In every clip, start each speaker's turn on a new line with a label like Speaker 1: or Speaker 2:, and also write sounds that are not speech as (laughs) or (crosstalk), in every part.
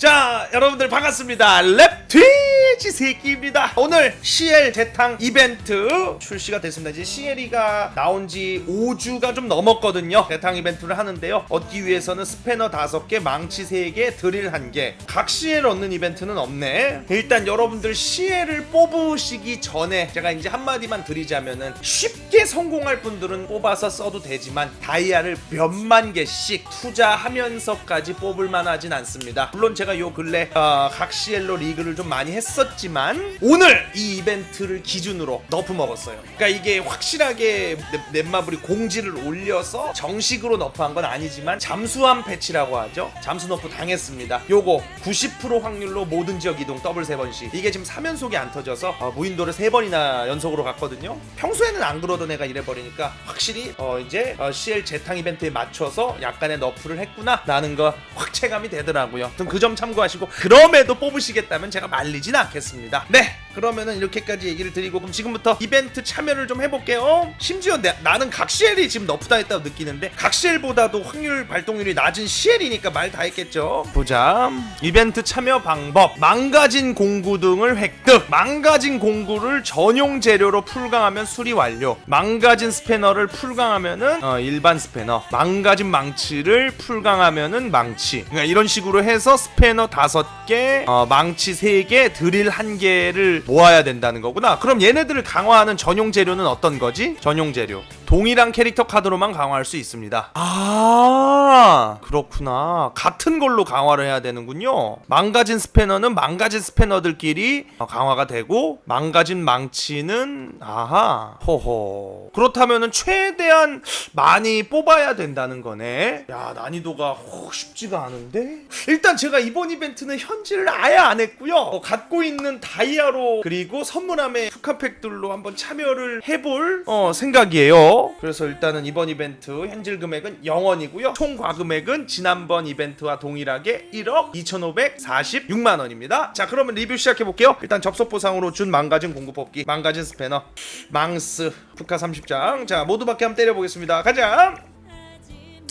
Speaker 1: 자 여러분들 반갑습니다. 랩트 위치 새끼입니다. 오늘 CL 재탕 이벤트 출시가 됐습니다. 이제 CL이가 나온 지 5주가 좀 넘었거든요. 재탕 이벤트를 하는데요. 얻기 위해서는 스패너 5개 망치 3개 드릴 1개. 각 CL 얻는 이벤트는 없네. 일단 여러분들 CL을 뽑으시기 전에 제가 이제 한마디만 드리자면은 쉽게 성공할 분들은 뽑아서 써도 되지만 다이아를 몇만 개씩 투자하면서까지 뽑을 만하진 않습니다. 물론 제가 요 근래 어, 각 CL로 리그를 좀 많이 했었 지만 오늘 이 이벤트를 기준으로 너프 먹었어요. 그러니까 이게 확실하게 넷- 넷마블이 공지를 올려서 정식으로 너프한 건 아니지만 잠수함 패치라고 하죠. 잠수 너프 당했습니다. 요거 90% 확률로 모든 지역 이동 더블 세 번씩. 이게 지금 3연속이 안 터져서 어, 무인도를 세 번이나 연속으로 갔거든요. 평소에는 안 그러던 애가 이래 버리니까 확실히 어, 이제 어, CL 재탕 이벤트에 맞춰서 약간의 너프를 했구나 라는 거 확 체감이 되더라고요. 아무튼 그점 참고하시고 그럼에도 뽑으시겠다면 제가 말리진 않겠습니다. 네. 그러면은 이렇게까지 얘기를 드리고 그럼 지금부터 이벤트 참여를 좀 해볼게요. 심지어 내- 나는 각 CL이 지금 너프당했다고 느끼는데 각 CL보다도 확률 발동률이 낮은 CL이니까 말 다 했겠죠. 보자. 이벤트 참여 방법. 망가진 공구 등을 획득. 망가진 공구를 전용 재료로 풀강하면 수리 완료. 망가진 스패너를 풀강하면은 어, 일반 스패너. 망가진 망치를 풀강하면은 망치. 그러니까 이런 식으로 해서 스패너 다섯 개, 어, 망치 세 개, 드릴 한 개를 모아야 된다는 거구나. 그럼 얘네들을 강화하는 전용 재료는 어떤 거지? 전용 재료. 동일한 캐릭터 카드로만 강화할 수 있습니다. 아, 그렇구나. 같은 걸로 강화를 해야 되는군요. 망가진 스패너는 망가진 스패너들끼리 어, 강화가 되고, 망가진 망치는, 아하, 호호. 그렇다면은 최대한 많이 뽑아야 된다는 거네. 야, 난이도가 호, 쉽지가 않은데? 일단 제가 이번 이벤트는 현질을 아예 안 했고요. 어, 갖고 있는 다이아로 그리고 선물함의 푸카팩들로 한번 참여를 해볼 어, 생각이에요. 그래서 일단은 이번 이벤트 현질 금액은 0원이고요. 총 과금액은 지난번 이벤트와 동일하게 1억 2,546만 원입니다. 자, 그러면 리뷰 시작해 볼게요. 일단 접속 보상으로 준 망가진 공구 뽑기, 망가진 스패너, 망스, 푸카 30장. 자, 모두 밖에 한번 때려 보겠습니다. 가자.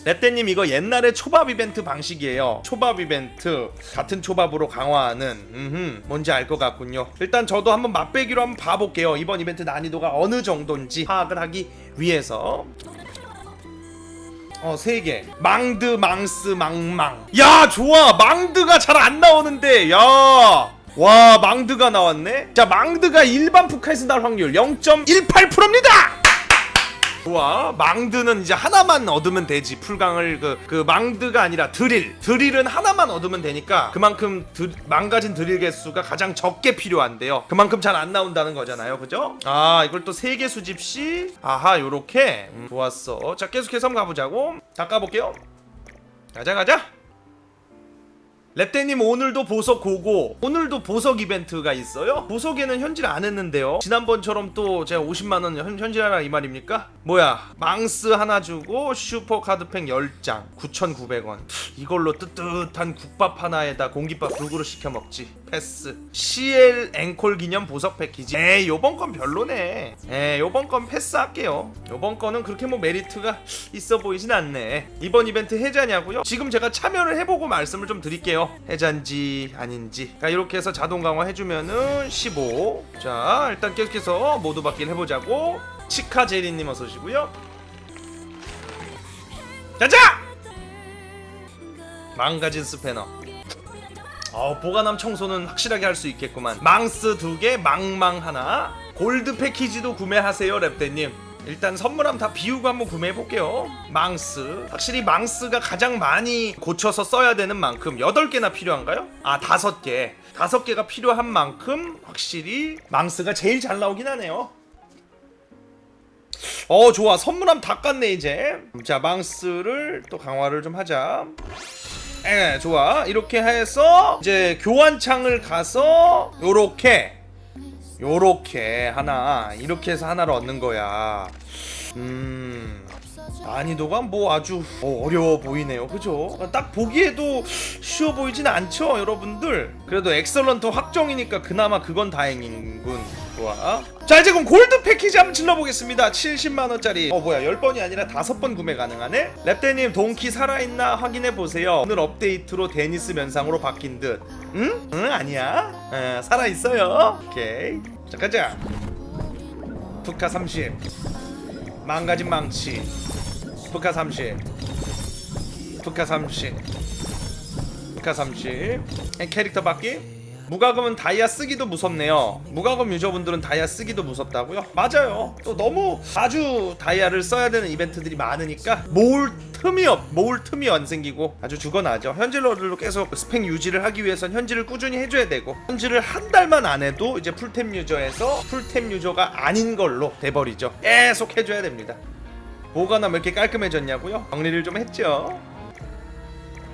Speaker 1: 랩대님 이거 옛날에 초밥 이벤트 방식이에요. 초밥 이벤트 같은 초밥으로 강화하는 음흠, 뭔지 알 것 같군요. 일단 저도 한번 맛배기로 한번 봐볼게요. 이번 이벤트 난이도가 어느 정도인지 파악을 하기 위해서. 어, 세 개. 망드, 망스, 망망. 야, 좋아. 망드가 잘 안 나오는데. 야. 와, 망드가 나왔네. 자, 망드가 일반 푸카에서 나올 확률 0.18%입니다. 좋아 망드는 이제 하나만 얻으면 되지. 풀강을 그, 그 망드가 아니라 드릴. 드릴은 하나만 얻으면 되니까 그만큼 드, 망가진 드릴 개수가 가장 적게 필요한데요. 그만큼 잘 안 나온다는 거잖아요. 그죠? 아 이걸 또 세 개 수집 시? 아하 요렇게. 음, 좋았어. 자 계속해서 한번 가보자고. 다 까볼게요. 가자 가자 랩대님 오늘도 보석 고고 오늘도 보석 이벤트가 있어요? 보석에는 현질 안 했는데요. 지난번처럼 또 제가 50만원 현, 현질하라 이 말입니까? 뭐야 망스 하나 주고 슈퍼카드팩 10장 9,900원. 이걸로 뜨뜻한 국밥 하나에다 공깃밥 두 그릇 시켜 먹지. 패스. CL 앵콜 기념 보석 패키지. 에이 요번 건 별로네. 에이 요번 건 패스할게요. 요번 거는 그렇게 뭐 메리트가 있어 보이진 않네. 이번 이벤트 해자냐고요? 지금 제가 참여를 해보고 말씀을 좀 드릴게요 해자인지 아닌지 자 이렇게 해서 자동 강화 해주면은 15자 일단 계속해서 모두 받기를 해보자고 치카제리님 어서 오시고요 가자! 망가진 스패너 어, 보관함 청소는 확실하게 할 수 있겠구만. 망스 두 개, 망망 하나. 골드 패키지도 구매하세요, 랩대님. 일단 선물함 다 비우고 한번 구매해 볼게요. 망스. 확실히 망스가 가장 많이 고쳐서 써야 되는 만큼 8개나 필요한가요? 아, 5개. 5개가 필요한 만큼 확실히 망스가 제일 잘 나오긴 하네요. 어, 좋아. 선물함 다 깠네, 이제. 자, 망스를 또 강화를 좀 하자. 예, 좋아. 이렇게 해서 이제 교환창을 가서 요렇게 요렇게 하나 이렇게 해서 하나를 얻는 거야. 음. 난이도가 뭐 아주 어, 어려워 보이네요. 그죠? 딱 보기에도 쉬워 보이진 않죠 여러분들? 그래도 엑설런트 확정이니까 그나마 그건 다행인군. 좋아. 자 이제 그럼 골드 패키지 한번 질러보겠습니다. 70만원짜리. 어 뭐야 10번이 아니라 5번 구매 가능하네? 랩대님 동키 살아있나 확인해보세요. 오늘 업데이트로 데니스 면상으로 바뀐 듯. 응? 응 아니야? 에, 살아있어요. 오케이. 자 가자. 푸카 30 망가진 망치 푸카 30 푸카 30 푸카 30 캐릭터 바퀴? 무과금은 다이아 쓰기도 무섭네요. 무과금 유저분들은 다이아 쓰기도 무섭다고요? 맞아요. 또 너무 아주 다이아를 써야 되는 이벤트들이 많으니까 모을 틈이 없 모을 틈이 안 생기고 아주 죽어나죠. 현질러들로 계속 스펙 유지를 하기 위해선 현질을 꾸준히 해줘야 되고 현질을 한 달만 안 해도 이제 풀템 유저에서 풀템 유저가 아닌 걸로 돼버리죠. 계속 해줘야 됩니다 뭐가 나왜 이렇게 깔끔해졌냐고요? 정리를 좀 했죠?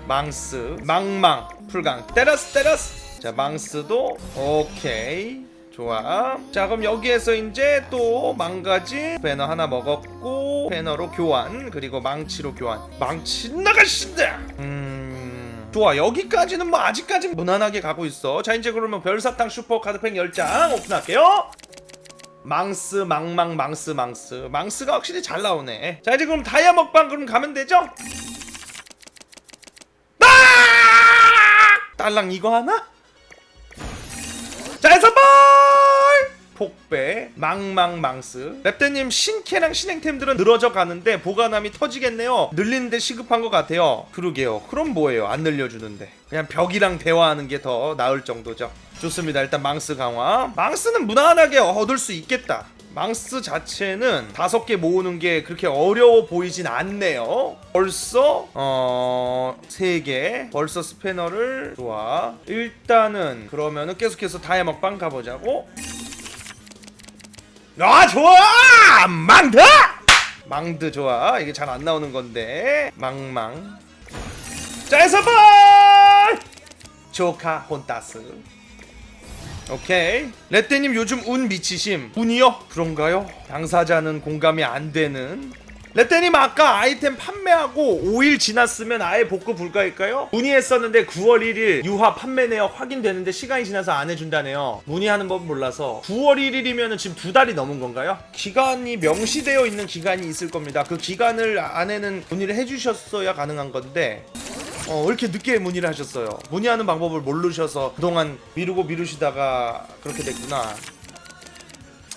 Speaker 1: 망스. 망망. 풀강. 때렸어 때렸어. 자 망스도 오케이. 좋아. 자 그럼 여기에서 이제 또 망가지 배너 하나 먹었고 배너로 교환 그리고 망치로 교환. 망치 나가신다! 음 좋아. 여기까지는 뭐 아직까지 무난하게 가고 있어. 자 이제 그러면 별사탕 슈퍼 카드팩 10장 오픈할게요 망스 망망 망스 망스 망스가 확실히 잘 나오네 자 이제 그럼 다이아 먹방 그럼 가면 되죠? 아! 딸랑 이거 하나? 폭배 망망망스. 랩대님 신캐랑 신행템들은 늘어져 가는데 보관함이 터지겠네요. 늘리는데 시급한 것 같아요. 그러게요. 그럼 뭐예요? 안 늘려주는데. 그냥 벽이랑 대화하는 게 더 나을 정도죠. 좋습니다. 일단 망스 강화. 망스는 무난하게 얻을 수 있겠다. 망스 자체는 다섯 개 모으는 게 그렇게 어려워 보이진 않네요. 벌써 어세 개. 벌써 스패너를 좋아. 일단은 그러면은 계속해서 다이아 먹방 가보자고. 아 좋아! 망드 망드 좋아. 이게 잘 안 나오는 건데. 망망. 자 에서발 조카 혼따스. 오케이. 레떼님 요즘 운 미치심. 운이요? 그런가요? 당사자는 공감이 안 되는 레떼님 아까 아이템 판매하고 5일 지났으면 아예 복구 불가일까요? 문의했었는데 9월 1일 유화 판매 내역 확인되는데 시간이 지나서 안 해준다네요 문의하는 법 몰라서 9월 1일이면 지금 두 달이 넘은 건가요? 기간이 명시되어 있는 기간이 있을 겁니다 그 기간을 안에는 문의를 해주셨어야 가능한 건데 어, 왜 이렇게 늦게 문의를 하셨어요? 문의하는 방법을 모르셔서 그동안 미루고 미루시다가 그렇게 됐구나.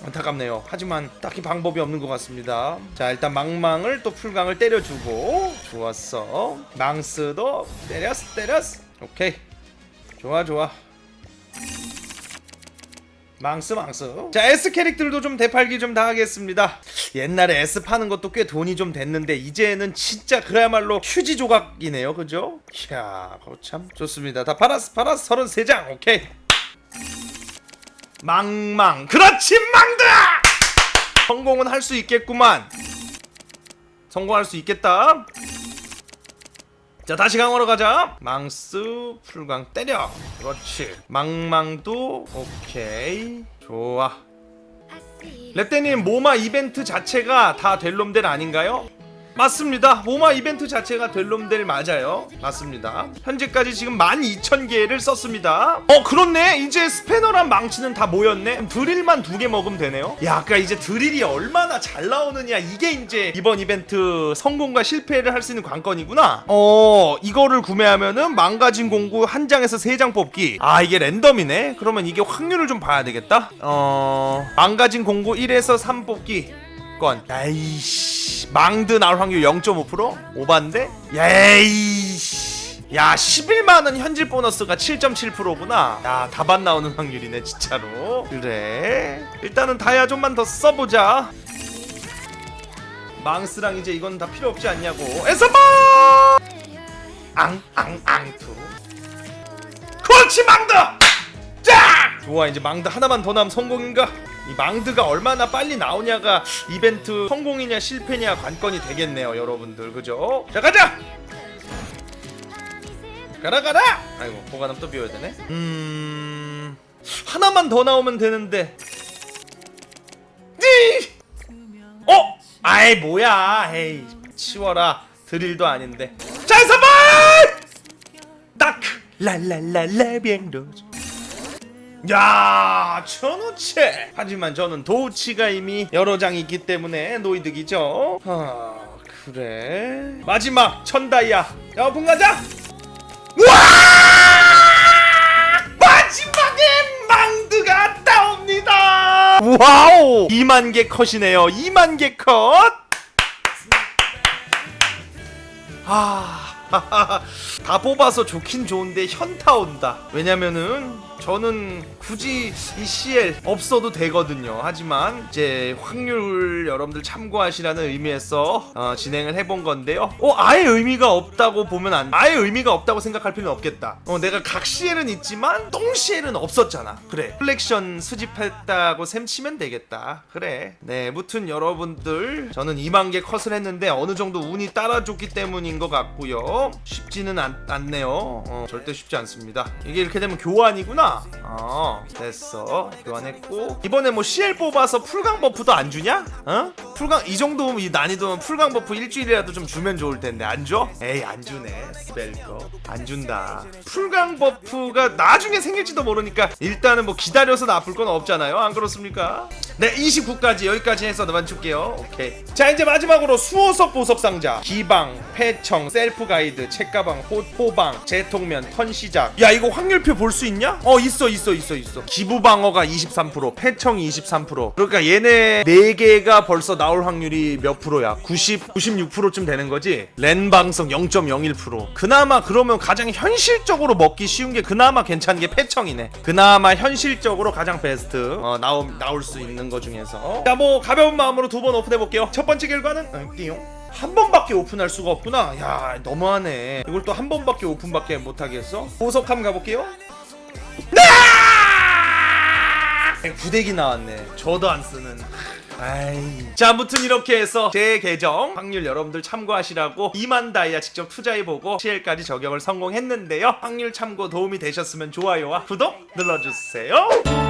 Speaker 1: 안타깝네요. 하지만 딱히 방법이 없는 것 같습니다. 자, 일단 망망을 또 풀강을 때려주고 좋았어. 망스도 때렸어, 때렸어. 오케이. 좋아, 좋아. 망스 망스 자 S 캐릭들도 좀 대팔기 좀 당하겠습니다 옛날에 S 파는 것도 꽤 돈이 좀 됐는데 이제는 진짜 그야말로 휴지 조각이네요 그죠? 이야 거참 좋습니다 다 팔았어 팔았어 33장 오케이 망망 그렇지 성공은 할 수 있겠구만. 성공할 수 있겠다. 자 다시 강화로 가자. 망스 풀강 때려. 그렇지. 망망도 오케이. 좋아. 랩대님 모마 이벤트 자체가 다 델롬델 아닌가요? 맞습니다. 모마 이벤트 자체가 델롬델 맞아요. 맞습니다. 현재까지 지금 12,000개를 썼습니다. 어 그렇네. 이제 스패너랑 망치는 다 모였네. 드릴만 두 개 먹으면 되네요. 야 아까 이제 드릴이 얼마나 잘 나오느냐. 이게 이제 이번 이벤트 성공과 실패를 할 수 있는 관건이구나. 어 이거를 구매하면은 망가진 공구 한 장에서 세 장 뽑기. 아 이게 랜덤이네. 그러면 이게 확률을 좀 봐야 되겠다. 어 망가진 공구 1에서 3 뽑기 건 야이씨 망드 나올 확률 0.5% 오반데? 야이씨. 야 11만원 현질 보너스가 7.7%구나. 야 다반 나오는 확률이네 진짜로. 그래. 일단은 다이아 좀만 더 써보자. 망스랑 이제 이건 다 필요 없지 않냐고. 에서버! 앙 앙 앙투. 그렇지 망드! 자! 좋아 이제 망드 하나만 더 나면 성공인가 이 망드가 얼마나 빨리 나오냐가 이벤트 성공이냐 실패냐 관건이 되겠네요 여러분들. 그죠? 자 가자! 가라 가라! 아이고 보관함 또 비워야 되네. 음 하나만 더 나오면 되는데. 찌! 어? 아이 뭐야. 에이 치워라. 드릴도 아닌데. 자 선물 다크 랄랄랄라 뱅로즈 야 천우체 하지만 저는 도치가 이미 여러 장이 있기 때문에 노이득이죠. 아 그래. 마지막 천다이아 자 분가자. 와! 마지막에 망드가 따옵니다. 와우! 2만 개 컷이네요. 2만 개컷! 아, (laughs) 다 뽑아서 좋긴 좋은데 현타 온다. 왜냐면은 저는 굳이 이 CL 없어도 되거든요. 하지만 이제 확률 여러분들 참고하시라는 의미에서 어, 진행을 해본 건데요. 어, 아예 의미가 없다고 보면 안, 아예 의미가 없다고 생각할 필요는 없겠다. 어, 내가 각 CL은 있지만 똥 CL은 없었잖아. 그래. 컬렉션 수집했다고 셈치면 되겠다. 그래. 네, 무튼 여러분들 저는 2만 개 컷을 했는데 어느 정도 운이 따라줬기 때문인 것 같고요. 쉽지는 않, 않네요. 어, 절대 쉽지 않습니다. 이게 이렇게 되면 교환이구나. 어, 됐어. 교환했고 이번에 뭐 CL 뽑아서 풀강 버프도 안 주냐? 어? 풀강 이 정도 이 난이도면 풀강 버프 일주일이라도 좀 주면 좋을 텐데 안 줘? 에이 안 주네. 스펠거 안 준다. 풀강 버프가 나중에 생길지도 모르니까 일단은 뭐 기다려서 나쁠 건 없잖아요. 안 그렇습니까? 네, 29까지 여기까지 해서 맞출게요. 오케이. 자, 이제 마지막으로 수호석 보석 상자. 기방, 패청, 셀프 가이드, 책가방, 호, 호방, 재통면, 턴 시작. 야, 이거 확률표 볼 수 있냐? 어, 있어, 있어, 있어, 있어. 기부 방어가 23%, 패청이 23%. 그러니까 얘네 4개가 벌써 나올 확률이 몇 프로야? 90, 96%쯤 되는 거지? 랜 방송 0.01%. 그나마 그러면 가장 현실적으로 먹기 쉬운 게 그나마 괜찮은 게 패청이네. 그나마 현실적으로 가장 베스트 어, 나오, 나올 수 있는 거 중에서. 자, 뭐 가벼운 마음으로 두 번 오픈해 볼게요. 첫 번째 결과는 어, 띠용. 한 번밖에 오픈할 수가 없구나. 야, 너무하네. 이걸 또 한 번밖에 오픈밖에 못 하겠어? 보석 한번 가볼게요. 네! 구데기 나왔네. 저도 안 쓰는. 아이. 자, 아무튼 이렇게 해서 제 계정 확률 여러분들 참고하시라고 2만 다이아 직접 투자해보고 CL까지 적용을 성공했는데요. 확률 참고 도움이 되셨으면 좋아요와 구독 눌러주세요.